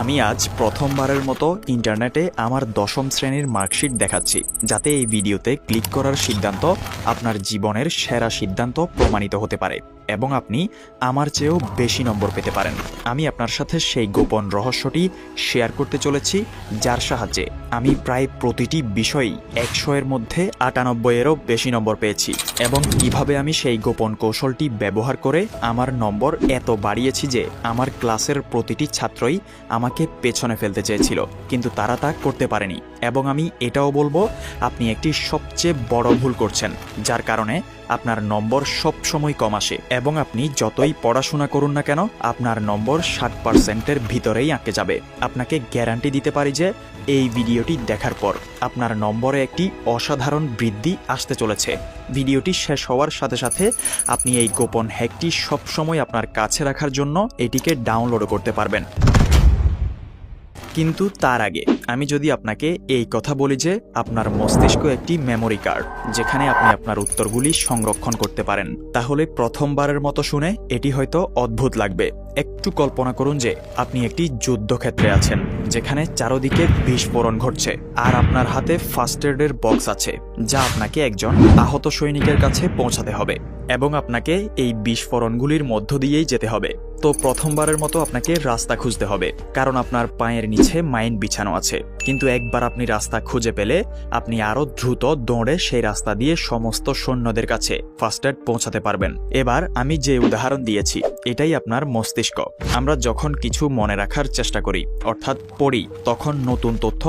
আমি আজ প্রথমবারের মতো ইন্টারনেটে আমার দশম শ্রেণির মার্কশিট দেখাচ্ছি, যাতে এই ভিডিওতে ক্লিক করার সিদ্ধান্ত আপনার জীবনের সেরা সিদ্ধান্ত প্রমাণিত হতে পারে। এবং আপনি আমার চেয়েও বেশি নম্বর পেতে পারেন। আমি আপনার সাথে সেই গোপন রহস্যটি শেয়ার করতে চলেছি, যার সাহায্যে আমি প্রায় প্রতিটি বিষয়েই একশো এর মধ্যে আটানব্বইয়েরও বেশি নম্বর পেয়েছি এবং কীভাবে আমি সেই গোপন কৌশলটি ব্যবহার করে আমার নম্বর এত বাড়িয়েছি যে আমার ক্লাসের প্রতিটি ছাত্রই আমাকে পেছনে ফেলতে চেয়েছিল, কিন্তু তারা তা করতে পারেনি। এবং আমি এটাও বলব, আপনি একটি সবচেয়ে বড় ভুল করছেন, যার কারণে আপনার নম্বর সব সময় কম আসে এবং আপনি যতই পড়াশোনা করুন না কেন, আপনার নম্বর ষাট পার্সেন্টের ভিতরেই আঁকে যাবে। আপনাকে গ্যারান্টি দিতে পারি যে, এই ভিডিওটি দেখার পর আপনার নম্বরে একটি অসাধারণ বৃদ্ধি আসতে চলেছে। ভিডিওটি শেষ হওয়ার সাথে সাথে আপনি এই গোপন হ্যাকটি সবসময় আপনার কাছে রাখার জন্য এটিকে ডাউনলোড করতে পারবেন। কিন্তু তার আগে আমি যদি আপনাকে এই কথা বলি যে আপনার মস্তিষ্ক একটি মেমোরি কার্ড যেখানে আপনি আপনার উত্তরগুলি সংরক্ষণ করতে পারেন, তাহলে প্রথমবারের মতো শুনে এটি হয়তো অদ্ভুত লাগবে। একটু কল্পনা করুন যে আপনি একটি যুদ্ধক্ষেত্রে আছেন, যেখানে চারদিকে বিস্ফোরণ ঘটছে, আর আপনার হাতে ফার্স্ট এডের বক্স আছে, যা আপনাকে একজন আহত সৈনিকের কাছে পৌঁছাতে হবে, এবং আপনাকে এই বিস্ফোরণগুলির মধ্য দিয়েই যেতে হবে। তো প্রথমবারের মতো আপনাকে রাস্তা খুঁজতে হবে, কারণ আপনার পায়ের নিচে মাইন বিছানো আছে। কিন্তু একবার আপনি রাস্তা খুঁজে পেলে, আপনি আরও দ্রুত দৌড়ে সেই রাস্তা দিয়ে সমস্ত সৈন্যদের কাছে ফার্স্ট এড পৌঁছাতে পারবেন। এবার আমি যে উদাহরণ দিয়েছি, এটাই আপনার মস্তিষ্ক। আমরা যখন কিছু মনে রাখার চেষ্টা করি, অর্থাৎ পড়ি, তখন নতুন তথ্য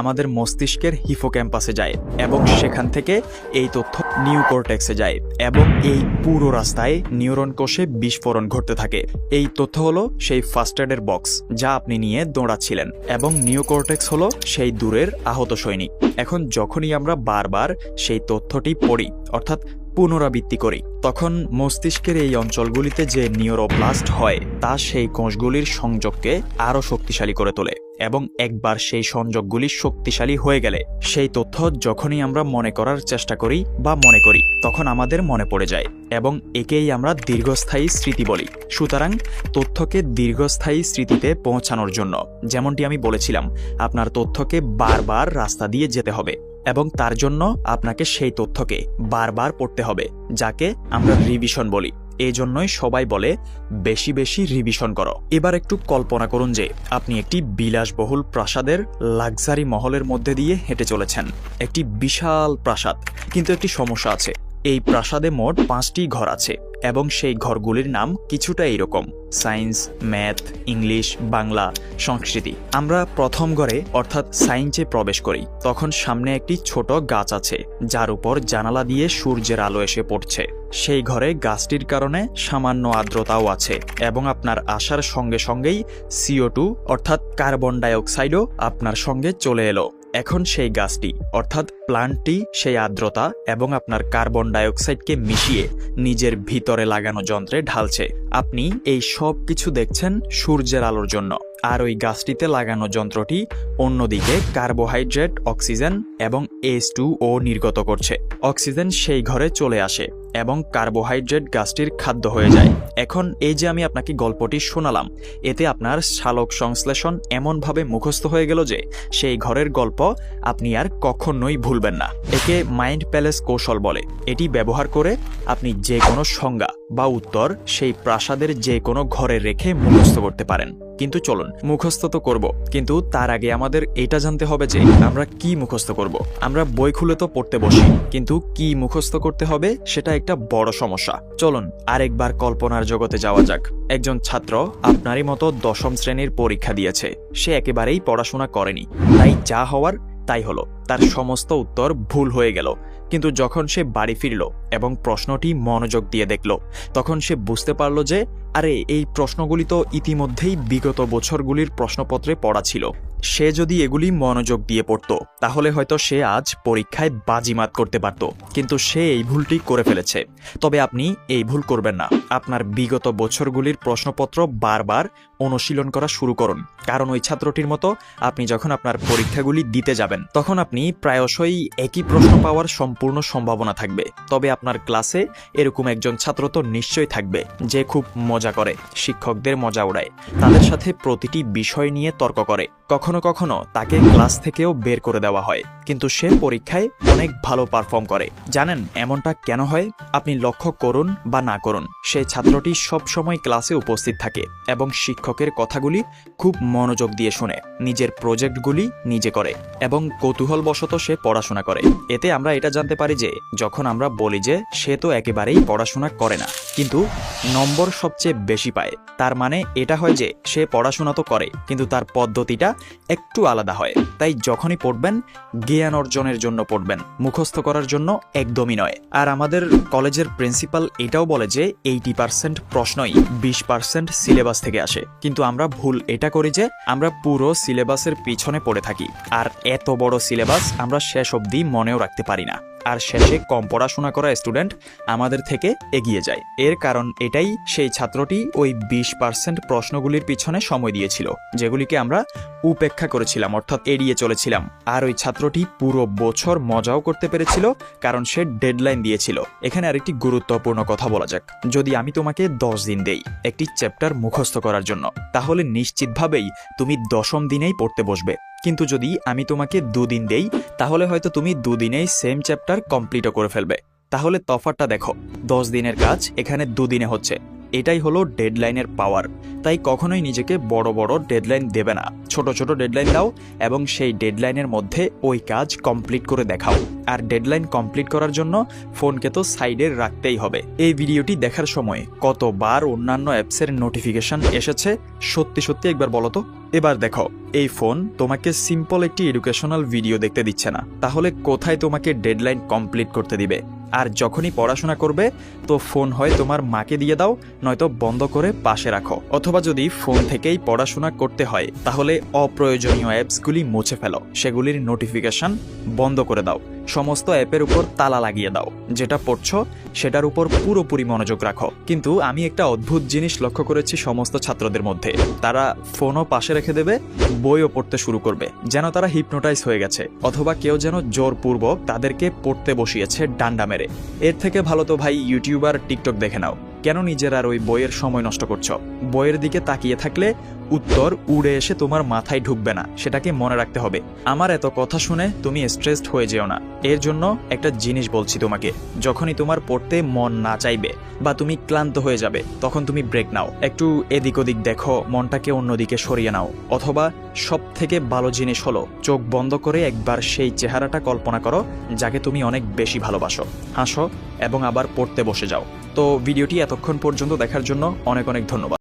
আমাদের মস্তিষ্কের হিফো ক্যাম্পাসে যায় এবং সেখান থেকে এই তথ্য নিউকোর্টেক্সে যায় এবং এই পুরো রাস্তায় নিউরন কোষে বিস্ফোরণ ঘটতে থাকে। এই তথ্য হলো সেই ফার্স্ট এডের বক্স, যা আপনি নিয়ে দৌড়াচ্ছিলেন, এবং নিওকর্টেক্স হলো সেই দূরের আহত সৈনিক। এখন যখনই আমরা বারবার সেই তথ্যটি পড়ি, অর্থাৎ পুনরাবৃত্তি করি, তখন মস্তিষ্কের এই অঞ্চলগুলিতে যে নিউরোপ্লাস্ট হয়, তা সেই কোষগুলির সংযোগকে আরও শক্তিশালী করে তোলে। এবং একবার সেই সংযোগগুলি শক্তিশালী হয়ে গেলে, সেই তথ্য যখনই আমরা মনে করার চেষ্টা করি বা মনে করি, তখন আমাদের মনে পড়ে যায় এবং একেই আমরা দীর্ঘস্থায়ী স্মৃতি বলি। সুতরাং তথ্যকে দীর্ঘস্থায়ী স্মৃতিতে পৌঁছানোর জন্য, যেমনটি আমি বলেছিলাম, আপনার তথ্যকে বারবার রাস্তা দিয়ে যেতে হবে এবং তার জন্য আপনাকে সেই তথ্যকে বারবার পড়তে হবে, যাকে আমরা রিভিশন বলি। এই জন্যই সবাই বলে, বেশি বেশি রিভিশন করো। এবার একটু কল্পনা করুন যে, আপনি একটি বিলাসবহুল প্রাসাদের লাক্সারি মহলের মধ্যে দিয়ে হেঁটে চলেছেন। একটি বিশাল প্রাসাদ, কিন্তু একটি সমস্যা আছে। এই প্রাসাদে মোট পাঁচটি ঘর আছে। এবং সেই ঘরগুলির নাম কিছুটা এইরকম সায়েন্স, ম্যাথ, ইংলিশ, বাংলা, সংস্কৃতি। আমরা প্রথম ঘরে, অর্থাৎ সায়েন্সে প্রবেশ করি। তখন সামনে একটি ছোট গাছ আছে, যার উপর জানালা দিয়ে সূর্যের আলো এসে পড়ছে। সেই ঘরে গাছটির কারণে সামান্য আর্দ্রতাও আছে এবং আপনার আসার সঙ্গে সঙ্গেই সিও টু অর্থাৎ কার্বন ডাইঅক্সাইডও আপনার সঙ্গে চলে এলো। এখন সেই গাছটি, অর্থাৎ প্লান্টটি, সেই আর্দ্রতা এবং আপনার কার্বন ডাইঅক্সাইডকে মিশিয়ে নিজের ভিতরে লাগানো যন্ত্রে ঢালছে। আপনি এই সব কিছু দেখছেন সূর্যের আলোর জন্য। আর ওই গাছটিতে লাগানো যন্ত্রটি অন্যদিকে কার্বোহাইড্রেট, অক্সিজেন এবং এস টু ও নির্গত করছে। অক্সিজেন সেই ঘরে চলে আসে। এবং কার্বোহাইড্রেট গাছটির খাদ্য হয়ে যায়। এখন এই যে আমি আপনাকে গল্পটি শোনালাম, এতে আপনার শালক সংশ্লেষণ এমনভাবে মুখস্থ হয়ে গেল যে সেই ঘরের গল্প আপনি আর কখনোই ভুলবেন না। একে মাইন্ড প্যালেস কৌশল বলে। এটি ব্যবহার করে আপনি যে কোনো সংজ্ঞা বা উত্তর সেই প্রাসাদের যে কোনো ঘরে রেখে মুখস্থ করতে পারেন। কিন্তু চলুন, মুখস্থ তো করব, কিন্তু তার আগে আমাদের এটা জানতে হবে যে আমরা কি মুখস্থ করব। আমরা বই খুলে তো পড়তে বসি, কিন্তু কি মুখস্থ করতে হবে সেটা একটা বড় সমস্যা। চলুন, আরেকবার কল্পনার জগতে যাওয়া যাক। একজন ছাত্র আপনারই মতো দশম শ্রেণির পরীক্ষা দিয়েছে। সে একেবারেই পড়াশোনা করেনি। তাই যা হওয়ার তাই হলো। তার সমস্ত উত্তর ভুল হয়ে গেল। কিন্তু যখন সে বাড়ি ফিরল এবং প্রশ্নটি মনোযোগ দিয়ে দেখল, তখন সে বুঝতে পারল যে, আরে, এই প্রশ্নগুলি তো ইতিমধ্যেই বিগত বছরগুলির প্রশ্নপত্রে পড়া ছিল। সে যদি এগুলি মনোযোগ দিয়ে পড়তো, তাহলে হয়তো সে আজ পরীক্ষায় বাজিমাত করতে পারত। কিন্তু সে এই ভুলটি করে ফেলেছে। তবে আপনি এই ভুল করবেন না। আপনার বিগত বছরগুলির প্রশ্নপত্র বারবার অনুশীলন করা শুরু করুন। কারণ ওই ছাত্রটির মতো আপনি যখন আপনার পরীক্ষাগুলি দিতে যাবেন, তখন আপনি প্রায়শই একই প্রশ্ন পাওয়ার সম্পূর্ণ সম্ভাবনা থাকবে। তবে আপনার ক্লাসে এরকম একজন ছাত্র তো নিশ্চয়ই থাকবে, যে খুব মজা করে, শিক্ষকদের মজা উড়ায়, তাদের সাথে প্রতিটি বিষয় নিয়ে তর্ক করে। কখনো কখনো তাকে ক্লাস থেকেও বের করে দেওয়া হয়, কিন্তু সে পরীক্ষায় অনেক ভালো পারফর্ম করে। জানেন এমনটা কেন হয়? আপনি লক্ষ্য করুন বা না করুন সেই ছাত্রটি সব সময় ক্লাসে উপস্থিত থাকে এবং শিক্ষকের কথাগুলি খুব মনোযোগ দিয়ে শুনে, নিজের প্রজেক্টগুলি নিজে করে এবং কৌতূহলবশত সে পড়াশোনা করে। এতে আমরা এটা জানতে পারি যে, যখন আমরা বলি যে, সে তো একেবারেই পড়াশোনা করে না, কিন্তু নম্বর সবচেয়ে বেশি পায়। তার মানে এটা হয় যে, সে পড়াশোনা তো করে, কিন্তু তার পদ্ধতিটা একটু আলাদা হয়। তাই যখনই পড়বেন, জ্ঞান অর্জনের জন্য পড়বেন, মুখস্থ করার জন্য একদমই নয়। আর আমাদের কলেজের প্রিন্সিপাল এটাও বলে যে, এইটি পার্সেন্ট প্রশ্নই বিশ পার্সেন্ট সিলেবাস থেকে আসে। কিন্তু আমরা ভুল এটা করি যে, আমরা পুরো সিলেবাসের পিছনে পড়ে থাকি। আর এত বড় সিলেবাস আমরা শেষ অবধি মনেও রাখতে পারি না। আর শেষে কম পড়াশোনা করা স্টুডেন্ট আমাদের থেকে এগিয়ে যায়। এর কারণ এটাই, সেই ছাত্রটি ওই বিশ পার্সেন্ট প্রশ্নগুলির পিছনে সময় দিয়েছিল, যেগুলিকে আমরা উপেক্ষা করেছিলাম, অর্থাৎ এড়িয়ে চলেছিলাম। আর ওই ছাত্রটি পুরো বছর মজাও করতে পেরেছিল, কারণ সে ডেডলাইন দিয়েছিল। এখানে আরেকটি গুরুত্বপূর্ণ কথা বলা যাক। যদি আমি তোমাকে দশ দিন দেই একটি চ্যাপ্টার মুখস্থ করার জন্য, তাহলে নিশ্চিতভাবেই তুমি দশম দিনেই পড়তে বসবে। কিন্তু যদি আমি তোমাকে দুদিন দেই, তাহলে হয়তো তুমি দুদিনেই সেম চ্যাপ্টার কমপ্লিটও করে ফেলবে। তাহলে তফারটা দেখো, দশ দিনের কাজ এখানে দুদিনে হচ্ছে। এটাই হলো ডেডলাইনের পাওয়ার তাই কখনোই নিজেকে বড় বড় ডেডলাইন দেবে না। ছোট ছোট ডেডলাইন দাও এবং সেই ডেডলাইনের মধ্যে ওই কাজ কমপ্লিট করে দেখাও। আর ডেডলাইন কমপ্লিট করার জন্য ফোনকে তো সাইডে রাখতেই হবে। এই ভিডিওটি দেখার সময় কতবার অন্যান্য অ্যাপসের নোটিফিকেশন এসেছে? সত্যি সত্যি একবার বলো তো। এবার দেখো, এই ফোন তোমাকে সিম্পল একটি এডুকেশনাল ভিডিও দেখতে দিচ্ছে না। তাহলে কোথায় তোমাকে ডেডলাইন কমপ্লিট করতে দিবে? আর যখনই পড়াশোনা করবে, তো ফোন হয় তোমার মাকে দিয়ে দাও, নয়তো বন্ধ করে পাশে রাখো। অথবা যদি ফোন থেকেই পড়াশোনা করতে হয়, তাহলে অপ্রয়োজনীয় অ্যাপসগুলি মুছে ফেলো। সেগুলির নোটিফিকেশন বন্ধ করে দাও। সমস্ত অ্যাপের উপর তালা লাগিয়ে দাও। যেটা পড়ছ, সেটার উপর পুরোপুরি মনোযোগ রাখো। কিন্তু আমি একটা অদ্ভুত জিনিস লক্ষ্য করেছি সমস্ত ছাত্রদের মধ্যে। তারা ফোনও পাশে রেখে দেবে, বইও পড়তে শুরু করবে। যেন তারা হিপনোটাইজ হয়ে গেছে, অথবা কেউ যেন জোরপূর্বক তাদেরকে পড়তে বসিয়েছে ডান্ডা মেরে। এর থেকে ভালো তো ভাই ইউটিউবার টিকটক দেখে নাও। কেন নিজের আর ওই বইয়ের সময় নষ্ট করছ? বইয়ের দিকে তাকিয়ে থাকলে উত্তর উড়ে এসে তোমার মাথায় ঢুকবে না, সেটাকে মনে রাখতে হবে। আমার এত কথা শুনে তুমি স্ট্রেসড হয়ে যেও না। এর জন্য একটা জিনিস বলছি তোমাকে, যখনই তোমার পড়তে মন না চাইবে বা তুমি ক্লান্ত হয়ে যাবে, তখন তুমি ব্রেক নাও। একটু এদিক ওদিক দেখো, মনটাকে অন্যদিকে সরিয়ে নাও। অথবা সব থেকে ভালো জিনিস হলো, চোখ বন্ধ করে একবার সেই চেহারাটা কল্পনা করো, যাকে তুমি অনেক বেশি ভালোবাসো। হাসো এবং আবার পড়তে বসে যাও। তো ভিডিওটি এতক্ষণ পর্যন্ত দেখার জন্য অনেক অনেক ধন্যবাদ।